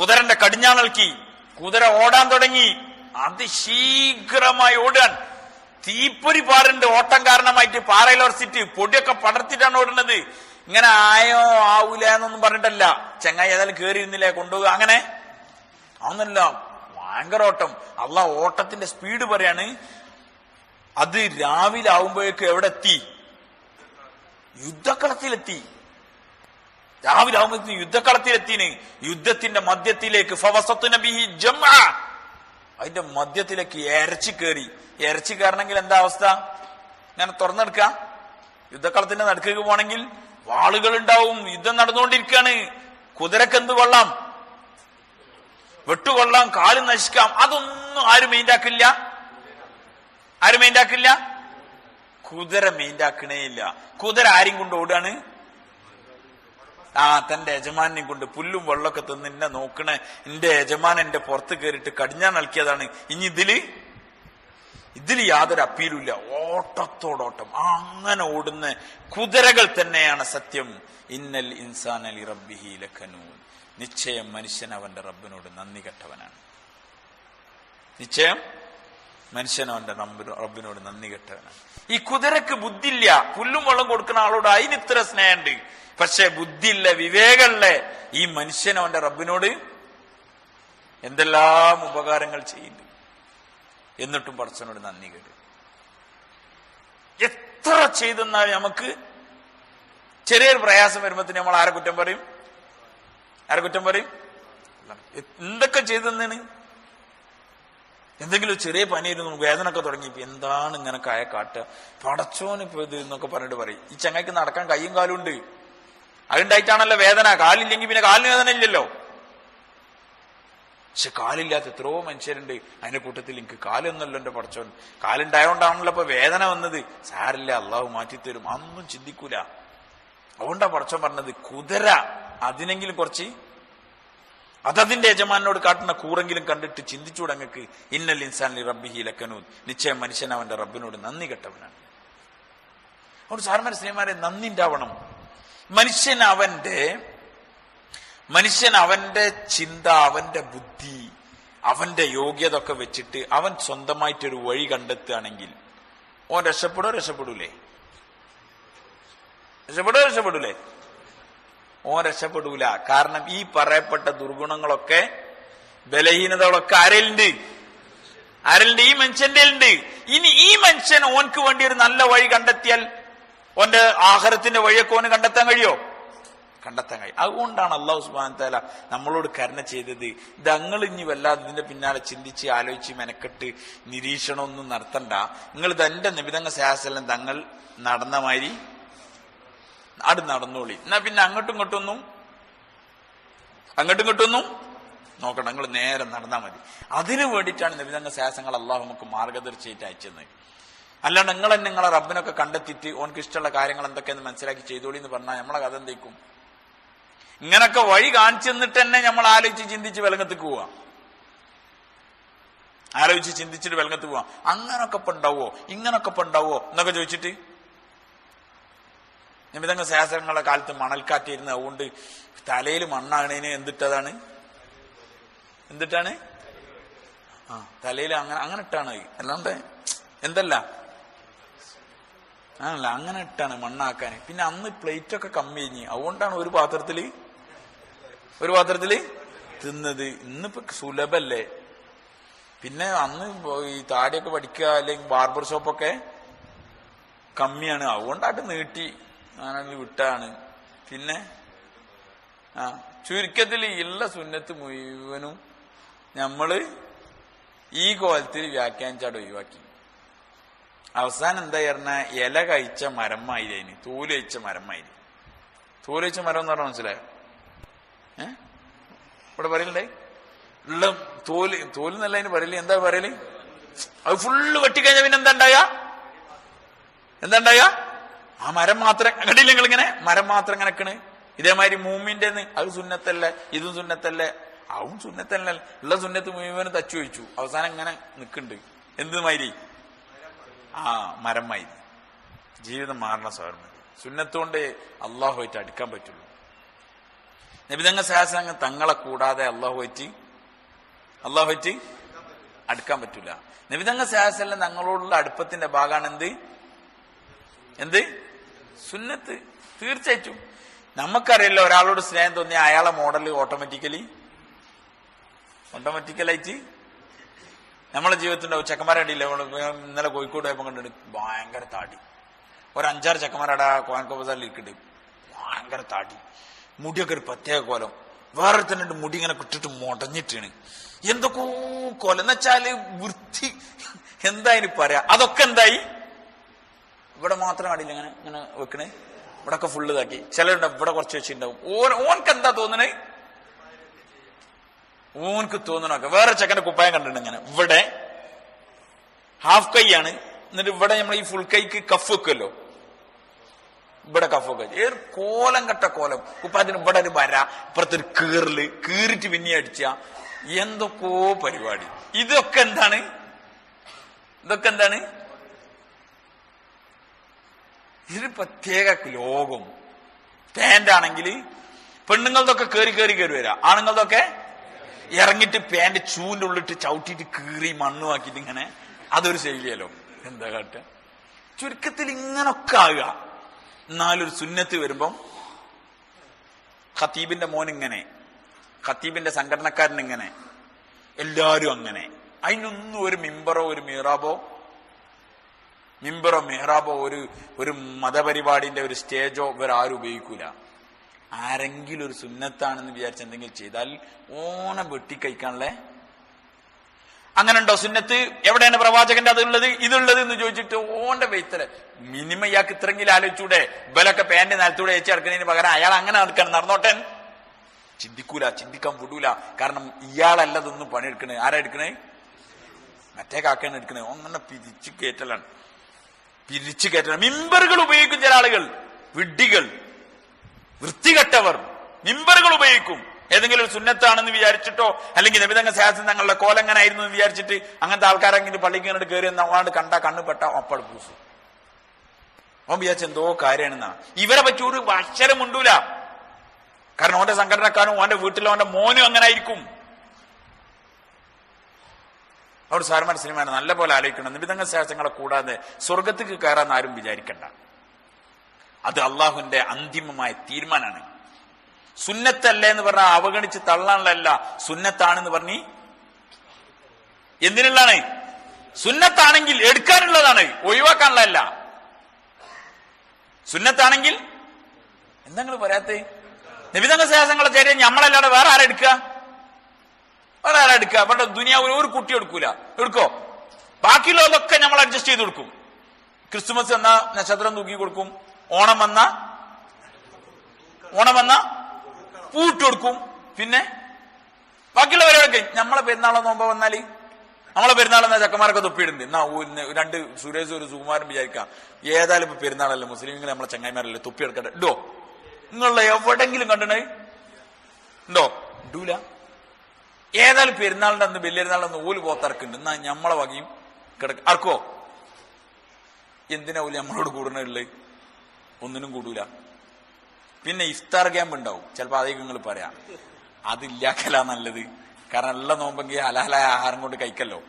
കുതിരന്റെ കടിഞ്ഞാണൽക്കി കുതിര ഓടാൻ തുടങ്ങി. അതിശീഘ്രമായി ഓടാൻ. തീപ്പൊരി പാറുണ്ട് ഓട്ടം കാരണമായിട്ട് പാറയിൽ ഉറച്ചിട്ട് പൊടിയൊക്കെ പടർത്തിട്ടാണ് ഓടുന്നത്. ഇങ്ങനെ ആയോ ആവൂല എന്നൊന്നും പറഞ്ഞിട്ടല്ല. ചെങ്ങായി ഏതായാലും കേറി ഇരുന്നില്ലേ കൊണ്ടുപോകുക അങ്ങനെ? അതൊന്നല്ല ഭയങ്കര ഓട്ടം. അല്ല ഓട്ടത്തിന്റെ സ്പീഡ് പറയാണ്. അത് രാവിലെ ആവുമ്പോഴേക്ക് എവിടെ എത്തി യുദ്ധക്കളത്തിലെത്തി. രാവിലെ ആവുമ്പോഴത്തേക്ക് യുദ്ധക്കളത്തിലെത്തിന്? യുദ്ധത്തിന്റെ മധ്യത്തിലേക്ക്. അതിന്റെ മധ്യത്തിലേക്ക് ഇരച്ചി കയറി ഇരച്ചി കയറണമെങ്കിൽ എന്താ അവസ്ഥ? ഞാൻ തുറന്നെടുക്ക. യുദ്ധക്കളത്തിന്റെ നടുക്കേക്ക് പോണെങ്കിൽ വാളുകൾ ഉണ്ടാവും യുദ്ധം നടന്നുകൊണ്ടിരിക്കുകയാണ്. കുതിരക്ക് എന്ത് കൊള്ളാം? വെട്ടുകൊള്ളാം. കാൽ നശിക്കാം. അതൊന്നും ആരും മെയിന്റാക്കില്ല ആരും മെയിന്റാക്കില്ല കുതിര മെയിന്റാക്കണേ ഇല്ല. കുതിര ആരും കൊണ്ട് ഓടാണ് ആ തന്റെ യജമാനെ കൊണ്ട് പുല്ലും വെള്ളമൊക്കെ തിന്ന് എന്നെ നോക്കണേ. എന്റെ യജമാൻ എന്റെ പുറത്ത് കയറിയിട്ട് കടിഞ്ഞാൻ നൽകിയതാണ്. ഇനി ഇതിൽ? ഇതിൽ യാതൊരു അപ്പീലുമില്ല. ഓട്ടത്തോടോട്ടം. അങ്ങനെ ഓടുന്ന കുതിരകൾ തന്നെയാണ് സത്യം. ഇന്നൽ ഇൻസാൻ അലി റബ്ബിഹി നിശ്ചയം മനുഷ്യൻ അവന്റെ റബ്ബിനോട് നന്ദി കെട്ടവനാണ്. നിശ്ചയം? മനുഷ്യൻ അവന്റെ റബ്ബിനോട് നന്ദി കെട്ടവനാണ്. ഈ കുതിരക്ക് ബുദ്ധിയില്ല. പുല്ലും വെള്ളം കൊടുക്കുന്ന ആളോട് അതിന് ഇത്ര സ്നേഹമുണ്ട്. പക്ഷെ ബുദ്ധിയില്ല വിവേകമില്ല ഈ മനുഷ്യൻ അവന്റെ റബ്ബിനോട് എന്തെല്ലാം ഉപകാരങ്ങൾ ചെയ്യുന്നുണ്ട്. എന്നിട്ടും പറച്ചനോട് നന്ദി കേട്ടു. എത്ര ചെയ്തെന്നാൽ നമുക്ക് ചെറിയൊരു പ്രയാസം വരുമ്പോൾ നമ്മൾ ആരെ കുറ്റം പറയും? ആരെ കുറ്റം പറയും? എന്തൊക്കെ ചെയ്തെന്നാണ്? എന്തെങ്കിലും ചെറിയ പനിയിരുന്നു വേദന ഒക്കെ തുടങ്ങി എന്താണ് ഇങ്ങനെ കായ കാട്ട്? പടച്ചോന് ഇപ്പൊ ഇത് എന്നൊക്കെ പറഞ്ഞിട്ട് പറയും. ഈ ചങ്ങയ്ക്ക് നടക്കാൻ കൈയും കാലും ഉണ്ട്. അതുണ്ടായിട്ടാണല്ലോ വേദന. കാലില്ലെങ്കിൽ പിന്നെ കാലിന് വേദന ഇല്ലല്ലോ. പക്ഷെ കാലില്ലാത്ത എത്രയോ മനുഷ്യരുണ്ട്. അതിന്റെ കൂട്ടത്തിൽ എനിക്ക് കാലൊന്നല്ലോ എന്റെ പടച്ചോൻ. കാലുണ്ടായോണ്ടാണല്ലോ ഇപ്പൊ വേദന വന്നത്. സാരില്ല അള്ളാഹു മാറ്റിത്തരും. അന്നും ചിന്തിക്കൂല. അതുകൊണ്ടാ പടച്ചോൻ പറഞ്ഞത് കുതിര. അതിനെങ്കിലും കുറച്ച് അതതിന്റെ യജമാനോട് കാട്ടുന്ന കൂറെങ്കിലും കണ്ടിട്ട് ചിന്തിച്ചൂടെ അങ്ങക്ക്? ഇന്നൽ ഇൻസാൻ റബ്ബിഹി ലക്കനൂൻ. നിശ്ചയം മനുഷ്യൻ അവന്റെ റബ്ബിനോട് നന്ദി കെട്ടവനാണ്. അതുകൊണ്ട് സാർമാരെ സ്ത്രീമാരെ നന്ദി ഉണ്ടാവണം മനുഷ്യൻ അവന്റെ മനുഷ്യൻ അവന്റെ ചിന്ത അവന്റെ ബുദ്ധി അവന്റെ യോഗ്യത ഒക്കെ വെച്ചിട്ട് അവൻ സ്വന്തമായിട്ടൊരു വഴി കണ്ടെത്തുകയാണെങ്കിൽ ഓൻ രക്ഷപ്പെടോ രക്ഷപ്പെടൂലേ? രക്ഷപ്പെടോ രക്ഷപ്പെടൂലേ? ഓൻ രക്ഷപ്പെടൂല. കാരണം ഈ പറയപ്പെട്ട ദുർഗുണങ്ങളൊക്കെ ബലഹീനതകളൊക്കെ ആരലുണ്ട്? ആരലുണ്ട്? ഈ മനുഷ്യന്റെ ഉണ്ട് ഇനി ഈ മനുഷ്യൻ ഓൻക്ക് വേണ്ടി ഒരു നല്ല വഴി കണ്ടെത്തിയാൽ ഓന്റെ ആഹാരത്തിന്റെ വഴിയൊക്കെ ഓന് കണ്ടെത്താൻ കഴിയോ? കണ്ടെത്താൻ കഴിയും. അതുകൊണ്ടാണ് അള്ളാഹു സുബാൻ താല നമ്മളോട് കരുണ ചെയ്തത്. ഇതങ്ങൾ ഇനി വല്ലാതെ ഇതിന്റെ പിന്നാലെ ചിന്തിച്ച് ആലോചിച്ച് മെനക്കെട്ട് നിരീക്ഷണമൊന്നും നടത്തണ്ട. നിങ്ങൾ ഇതെന്റെ നിബിതങ്ങ ശാസ്ത്രം തങ്ങൾ നടന്ന മാതിരി അത് നടന്നോളി. എന്നാ പിന്നെ അങ്ങോട്ടും ഇങ്ങോട്ടൊന്നും? അങ്ങോട്ടും ഇങ്ങോട്ടൊന്നും? നോക്കണം നിങ്ങൾ നേരെ നടന്നാൽ മതി. അതിനു വേണ്ടിയിട്ടാണ് നബിതങ്ങ ശാസങ്ങൾ അള്ളാഹു നമുക്ക് മാർഗദർശിയായിട്ട് അയച്ചത്. അല്ലാണ്ട് നിങ്ങൾ നിങ്ങളെ റബ്ബിനൊക്കെ കണ്ടെത്തിയിട്ട് ഓനക്ക് ഇഷ്ടമുള്ള കാര്യങ്ങൾ എന്തൊക്കെയെന്ന് മനസ്സിലാക്കി ചെയ്തോളി എന്ന് പറഞ്ഞാൽ നമ്മളെ കഥ എന്തേക്കും? ഇങ്ങനൊക്കെ വഴി കാണിച്ചു തന്നിട്ട് തന്നെ നമ്മൾ ആലോചിച്ച് ചിന്തിച്ച് വിലങ്ങത്തേക്ക് പോവാ. ആലോചിച്ച് ചിന്തിച്ചിട്ട് വിലങ്ങത്ത് പോവാ. അങ്ങനൊക്കെ ഇപ്പൊ ഉണ്ടാവോ? ഇങ്ങനൊക്കെ ഇപ്പൊ ഉണ്ടാവോ? എന്നൊക്കെ ചോദിച്ചിട്ട് നിമിതങ്ങ ശാസ്ത്രങ്ങളുടെ കാലത്ത് മണൽക്കാറ്റിരുന്ന് അതുകൊണ്ട് തലയിൽ മണ്ണാണേന് എന്തിട്ടതാണ്? എന്തിട്ടാണ്? ആ തലയിൽ അങ്ങനെ അങ്ങനെ ഇട്ടാണ്. അല്ലാണ്ട് എന്തല്ല? ആണല്ല അങ്ങനെ ഇട്ടാണ് മണ്ണാക്കാൻ. പിന്നെ അന്ന് പ്ലേറ്റ് ഒക്കെ കമ്മി കഴിഞ്ഞ് അതുകൊണ്ടാണ് ഒരു പാത്രത്തിൽ ഒരു പാത്രത്തിൽ തിന്നത്. ഇന്നിപ്പോ സുലഭല്ലേ? പിന്നെ അന്ന് ഈ താടിയൊക്കെ പഠിക്കുക അല്ലെങ്കിൽ ബാർബർ ഷോപ്പൊക്കെ കമ്മിയാണ്. അതുകൊണ്ടായിട്ട് നീട്ടി അങ്ങനെ വിട്ടാണ്. പിന്നെ ആ ചുരുക്കത്തിൽ ഉള്ള സുന്നത്ത് മുഴുവനും നമ്മൾ ഈ കോലത്തിൽ വ്യാഖ്യാനിച്ചാട് ഒഴിവാക്കി. അവസാനം എന്താ പറഞ്ഞ? ഇല കഴിച്ച മരമായിരി അതിന് തോൽ കഴിച്ച മരമായിരി തോൽ കഴിച്ച മരം എന്ന് പറഞ്ഞാൽ മനസ്സിലായോ? ഏ? ഇവിടെ പറയണ്ടേ ഉള്ള തോൽ തോൽ എന്നല്ല അതിന് പറയൽ. എന്താ പറയൽ? അത് ഫുള്ള് വെട്ടിക്കഴിഞ്ഞ പിന്നെ എന്താ ഉണ്ടായ എന്താ ആ മരം മാത്രം കണ്ടില്ല നിങ്ങൾ ഇങ്ങനെ മരം മാത്രം ഇങ്ങനെ ഇതേമാതിരി മൂമിന്റെ അത് സുന്നത്തല്ലേ ഇതും സുന്നത്തല്ലേ. അവൻ സുന്നത്തല്ലേ. ഉള്ള സുന്നത്ത് മുഴുവനും തച്ചു വെച്ചു അവസാനം ഇങ്ങനെ നിൽക്കുന്നുണ്ട് എന്ത് മാതിരി ആ മരം മാതിരി ജീവിതം മാറണ സ്വർണം സുന്നത്തുകൊണ്ട് അള്ളാഹുമായിട്ട് അടുക്കാൻ പറ്റുള്ളൂ. നബിതങ്ങ സഹാസങ്ങൾ തങ്ങളെ കൂടാതെ അള്ളാഹു പറ്റി അള്ളാഹു പറ്റി അടുക്കാൻ പറ്റൂല നബിതങ്ങ സഹാസല്ല തങ്ങളോടുള്ള അടുപ്പത്തിന്റെ ഭാഗമാണ് എന്ത് എന്ത്? സുന്നത്ത് തീർച്ചയായിട്ടും. നമുക്കറിയില്ല ഒരാളോട് സ്നേഹം തോന്നിയ അയാളെ മോഡൽ ഓട്ടോമാറ്റിക്കലി ഓട്ടോമാറ്റിക്കലായിട്ട് നമ്മളെ ജീവിതത്തിലുണ്ടാവും ചെക്കന്മാരെ അടിയില്ല ഇന്നലെ കോഴിക്കോട് പോയപ്പോൾ കണ്ടിട്ട് ഭയങ്കര താടി. ഒരു അഞ്ചാറ് ചെക്കന്മാരടാ കോയൻകോ ബസാറിൽ ഇരിക്കുന്നുണ്ട്. ഭയങ്കര താടി. മുടിയൊക്കെ ഒരു പ്രത്യേക കോലം. വേറെ തന്നെ മുടി ഇങ്ങനെ കിട്ടിട്ട് മുടഞ്ഞിട്ടാണ്. എന്തൊക്കെ കോലം? വൃത്തി. എന്താ ഇനി പറയാ? അതൊക്കെ എന്തായി? ഇവിടെ മാത്രം കണ്ടില്ല ഇങ്ങനെ ഇങ്ങനെ വെക്കണേ. ഇവിടെ ഒക്കെ ഫുള്ള് ഇതാക്കി. ചിലരുണ്ട് ഇവിടെ കുറച്ച് വെച്ചിട്ടുണ്ടാവും. ഓൻ ഓൻക്ക് എന്താ തോന്നണേ? ഓൻക്ക് തോന്നണൊക്കെ വേറെ ചെക്കന്റെ കുപ്പായം കണ്ടിട്ടുണ്ട് ഇങ്ങനെ. ഇവിടെ ഹാഫ് കൈയാണ് എന്നിട്ട് ഇവിടെ നമ്മൾ ഈ ഫുൾ കൈക്ക് കഫ് വെക്കുമല്ലോ ഇവിടെ കഫ് ഏത് കോലം കെട്ട കോലം. കുപ്പായത്തിന് ഇവിടെ ഒരു വര ഇപ്പുറത്തൊരു കീറൽ കീറിട്ട് പിന്നെ അടിച്ച എന്തൊക്കെയോ പരിപാടി. ഇതൊക്കെ എന്താണ്? ഇതൊക്കെ എന്താണ്? ഇതൊരു പ്രത്യേക ലോകം. പാന്റ് ആണെങ്കിൽ പെണ്ണുങ്ങളതൊക്കെ കയറി കയറി കയറി വരാം. ആണുങ്ങളതൊക്കെ ഇറങ്ങിട്ട് പാന്റ് ചൂവിന്റെ ഉള്ളിട്ട് ചവിട്ടിയിട്ട് കീറി മണ്ണുമാക്കിയിട്ട് ഇങ്ങനെ അതൊരു ശൈലിയല്ലോ. എന്താ കാട്ട? ചുരുക്കത്തിൽ ഇങ്ങനൊക്കെ ആകുക എന്നാലൊരു സുന്നത്ത് വരുമ്പം ഖത്തീബിന്റെ മോൻ ഇങ്ങനെ ഖത്തീബിന്റെ സംഘടനക്കാരൻ ഇങ്ങനെ എല്ലാരും അങ്ങനെ. അതിനൊന്നും ഒരു മിമ്പറോ ഒരു മീറാബോ മിമ്പറോ മെഹ്റാബോ ഒരു ഒരു മതപരിപാടിന്റെ ഒരു സ്റ്റേജോ ഇവർ ആരും ഉപയോഗിക്കൂല. ആരെങ്കിലും ഒരു സുന്നത്താണെന്ന് വിചാരിച്ച് എന്തെങ്കിലും ചെയ്താൽ ഓണം വെട്ടിക്കഴിക്കാനുള്ള അങ്ങനെ ഉണ്ടോ സുന്നത്ത്? എവിടെയാണ് പ്രവാചകന്റെ അതുള്ളത്? ഇതുള്ളത് എന്ന് ചോദിച്ചിട്ട് ഓന്റെ വെയ്ത്തൽ മിനിമം ഇയാൾക്ക് ഇത്രയെങ്കിലും ആലോചിച്ചൂടെ? ബലൊക്കെ പാന്റ് നിലത്തൂടെ ഏച്ചി ഇറക്കുന്നതിന് പകരം അയാൾ അങ്ങനെ നടക്കണം. നടന്നോട്ടെ. ചിന്തിക്കൂല ചിന്തിക്കാൻ വിടൂല. കാരണം ഇയാളല്ല ഇതൊന്നും പണിയെടുക്കണേ. ആരാ എടുക്കണേ? മറ്റേ കാക്കയാണ് എടുക്കണേ. ഒന്നെ പിരിച്ചു കയറ്റലാണ്. പിരിച്ചു കയറ്റണം. മിമ്പറുകൾ ഉപയോഗിക്കും ചില ആളുകൾ വിഡ്ഢികൾ വൃത്തികെട്ടവർ മിമ്പറുകൾ ഉപയോഗിക്കും. ഏതെങ്കിലും ഒരു സുന്നത്താണെന്ന് വിചാരിച്ചിട്ടോ അല്ലെങ്കിൽ നബിതങ്ങ ശാസ്ത്രം തങ്ങളുടെ കോലങ്ങനായിരുന്നു എന്ന് വിചാരിച്ചിട്ട് അങ്ങനത്തെ ആൾക്കാരെങ്കിലും പള്ളിക്ക് കണ്ടിട്ട് കയറി എന്നാണ്ട് കണ്ട കണ്ണ് പെട്ട അപ്പൾ പൂസു അവൻ വിചാരിച്ച എന്തോ കാര്യമാണെന്നാ. ഇവരെ പറ്റി ഒരു അക്ഷരം ഉണ്ടൂല കാരണം ഓന്റെ സംഘടനക്കാരും ഓന്റെ വീട്ടിലെ ഓന്റെ മോനും അങ്ങനെ ആയിരിക്കും അവിടെ സിനിമയാണ് നല്ല പോലെ ആലോചിക്കണം. നിമിതങ്ങൾ ശാസ്ത്രങ്ങളെ കൂടാതെ സ്വർഗത്തേക്ക് കയറാൻ ആരും വിചാരിക്കണ്ട. അത് അള്ളാഹുവിന്റെ അന്തിമമായ തീരുമാനമാണ് സുന്നത്തല്ല എന്ന് പറഞ്ഞാൽ അവഗണിച്ച് തള്ളാനുള്ള സുന്നത്താണെന്ന് പറഞ്ഞ് എന്തിനുള്ളതാണ്? സുന്നത്താണെങ്കിൽ എടുക്കാനുള്ളതാണ് ഒഴിവാക്കാനുള്ളതല്ല. സുന്നത്താണെങ്കിൽ എന്താ നിങ്ങൾ പറയാത്തേ നിമിതങ്ങൾ ശാസ്ത്രങ്ങളെ ചേരിയ നമ്മളല്ലാതെ വേറെ ആരെടുക്കുക വേറെ എടുക്കുക. അവിടെ ദുനിയാവിൽ ഒരു കുട്ടി എടുക്കൂല. എടുക്കോ? ബാക്കിയുള്ളതൊക്കെ നമ്മൾ അഡ്ജസ്റ്റ് ചെയ്ത് കൊടുക്കും. ക്രിസ്തുമസ് എന്ന നക്ഷത്രം തൂക്കി കൊടുക്കും. ഓണം വന്ന ഓണം വന്ന പൂട്ട് കൊടുക്കും. പിന്നെ ബാക്കിയുള്ളവരോടൊക്കെ നമ്മളെ പെരുന്നാളോ നോമ്പോ വന്നാൽ നമ്മളെ പെരുന്നാളെന്ന ചക്കന്മാരൊക്കെ തൊപ്പിയിടുന്നുണ്ട് എന്നാ രണ്ട് സുരേഷ് ഒരു സുകുമാരൻ വിചാരിക്കാം. ഏതായാലും ഇപ്പൊ പെരുന്നാളല്ലേ മുസ്ലിങ്ങൾ നമ്മളെ ചങ്ങായിമാരല്ലേ തൊപ്പി എടുക്കട്ടെ ഇണ്ടോ? നിങ്ങളുടെ എവിടെങ്കിലും കണ്ടണേ ഉണ്ടോ ഇടൂല. ഏതായാലും പെരുന്നാളിന്റെ അന്ന് വലിയൊരുന്നാളിന്റെ അന്ന് ഓൽ പോത്തിറക്കുന്നുണ്ട് എന്നാ ഞമ്മളെ വകയും കിടക്ക അറക്കോ എന്തിനാ ഓൽ നമ്മളോട് കൂടുന്നുള്ളത് ഒന്നിനും കൂടൂല. പിന്നെ ഇഫ്താർ ക്യാമ്പ് ഉണ്ടാവും. ചിലപ്പോ അതേ നിങ്ങൾ പറയാം. അതില്ലാക്കല നല്ലത്. കാരണം എല്ലാ നോമ്പെങ്കിൽ ഹലാലായ ആഹാരം കൊണ്ട് കഴിക്കല്ലോ.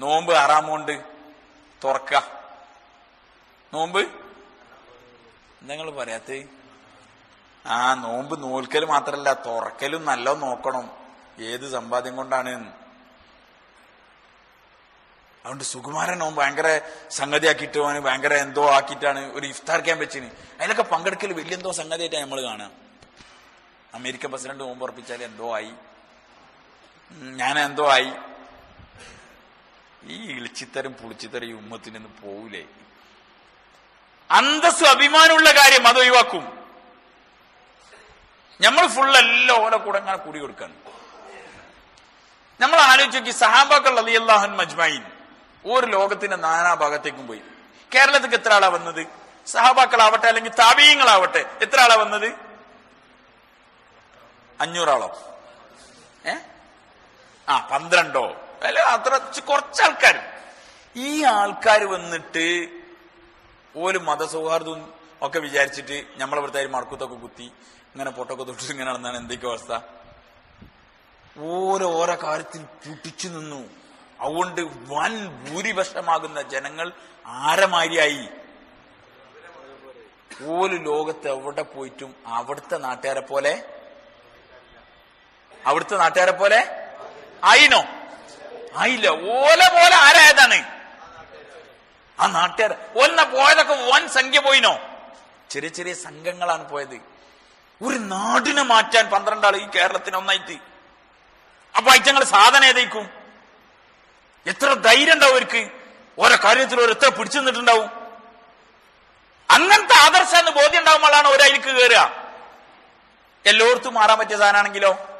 നോമ്പ് ആറാം കൊണ്ട് തുറക്ക. നോമ്പ്? നിങ്ങൾ പറയാത്തേ? ആ നോമ്പ് നോൽക്കൽ മാത്രല്ല തുറക്കലും നല്ല നോക്കണം. ഏത് സമ്പാദ്യം കൊണ്ടാണ് അതുകൊണ്ട് സുകുമാരൻ ഓൻ ഭയങ്കര സംഗതിയാക്കിയിട്ട് അവന് ഭയങ്കര എന്തോ ആക്കിയിട്ടാണ് ഒരു ഇഫ്താർ ക്യാമ്പ് വെച്ചിന്. അതിലൊക്കെ പങ്കെടുക്കൽ വലിയ എന്തോ സംഗതിയായിട്ടാണ് നമ്മൾ കാണുക അമേരിക്കൻ പ്രസിഡന്റ് നോമ്പ് ഉറപ്പിച്ചാൽ എന്തോ ആയി. ഞാൻ എന്തോ ആയി. ഈ ഇളിച്ചിത്തരം പുളിച്ചിത്തരം ഈ ഉമ്മത്തിനൊന്നും പോവില്ലേ അന്തസ് അഭിമാനമുള്ള കാര്യം അത് ഒഴിവാക്കും. നമ്മൾ ഫുള്ള് എല്ലാം ഓരോ കൂടെ കൂടി കൊടുക്കാണ്. നമ്മൾ ആലോചിച്ചു സഹാബാക്കൾ അലിയല്ലാഹൻ മജ്മൈൻ ഒരു ലോകത്തിന്റെ നാനാഭാഗത്തേക്കും പോയി. കേരളത്തിക്ക് എത്ര ആളാ വന്നത്? സഹാബാക്കളാവട്ടെ അല്ലെങ്കിൽ താപീയങ്ങളാവട്ടെ എത്ര ആളാ വന്നത്? അഞ്ഞൂറാളോ? ഏ? ആ പന്ത്രണ്ടോ? അല്ല അത്ര കുറച്ച് ആൾക്കാർ ഈ ആൾക്കാർ വന്നിട്ട് ഒരു മതസൗഹാർദ്ദവും ഒക്കെ വിചാരിച്ചിട്ട് നമ്മളെ വൃത്തായി മടക്കത്തൊക്കെ കുത്തി ഇങ്ങനെ പൊട്ടൊക്കെ തൊട്ടിട്ട് ഇങ്ങനെ നടന്നാണ് എന്തൊക്കെ അവസ്ഥ? ഓരോ ഓരോ കാര്യത്തിൽ പുട്ടിച്ചു നിന്നു. അതുകൊണ്ട് വൻ ഭൂരിപക്ഷമാകുന്ന ജനങ്ങൾ ആരമാരിയായി? ഒരു ലോകത്ത് എവിടെ പോയിട്ടും അവിടുത്തെ നാട്ടുകാരെ പോലെ? അവിടുത്തെ നാട്ടുകാരെ പോലെ? ആയിനോ? ആയില്ല. ഓലെ പോലെ ആരായതാണ്? ആ നാട്ടുകാർ. ഒന്ന പോയതൊക്കെ വൻ സംഖ്യ പോയിനോ? ചെറിയ ചെറിയ സംഘങ്ങളാണ് പോയത്. ഒരു നാടിനെ മാറ്റാൻ പന്ത്രണ്ടാൾ ഈ കേരളത്തിന് ഒന്നായിട്ട്. അപ്പൊ അയച്ചങ്ങൾ സാധനം ഏതേക്കും? എത്ര ധൈര്യം ഉണ്ടാവും അവർക്ക് ഓരോ കാര്യത്തിൽ എത്ര പിടിച്ചു നിന്നിട്ടുണ്ടാവും? അങ്ങനത്തെ ആദർശം എന്ന് ബോധ്യം ഉണ്ടാകുമ്പോഴാണ് ഒരതിലേക്ക് കയറുക. എല്ലായിടത്തും മാറാൻ പറ്റിയ സാധനമാണെങ്കിലോ?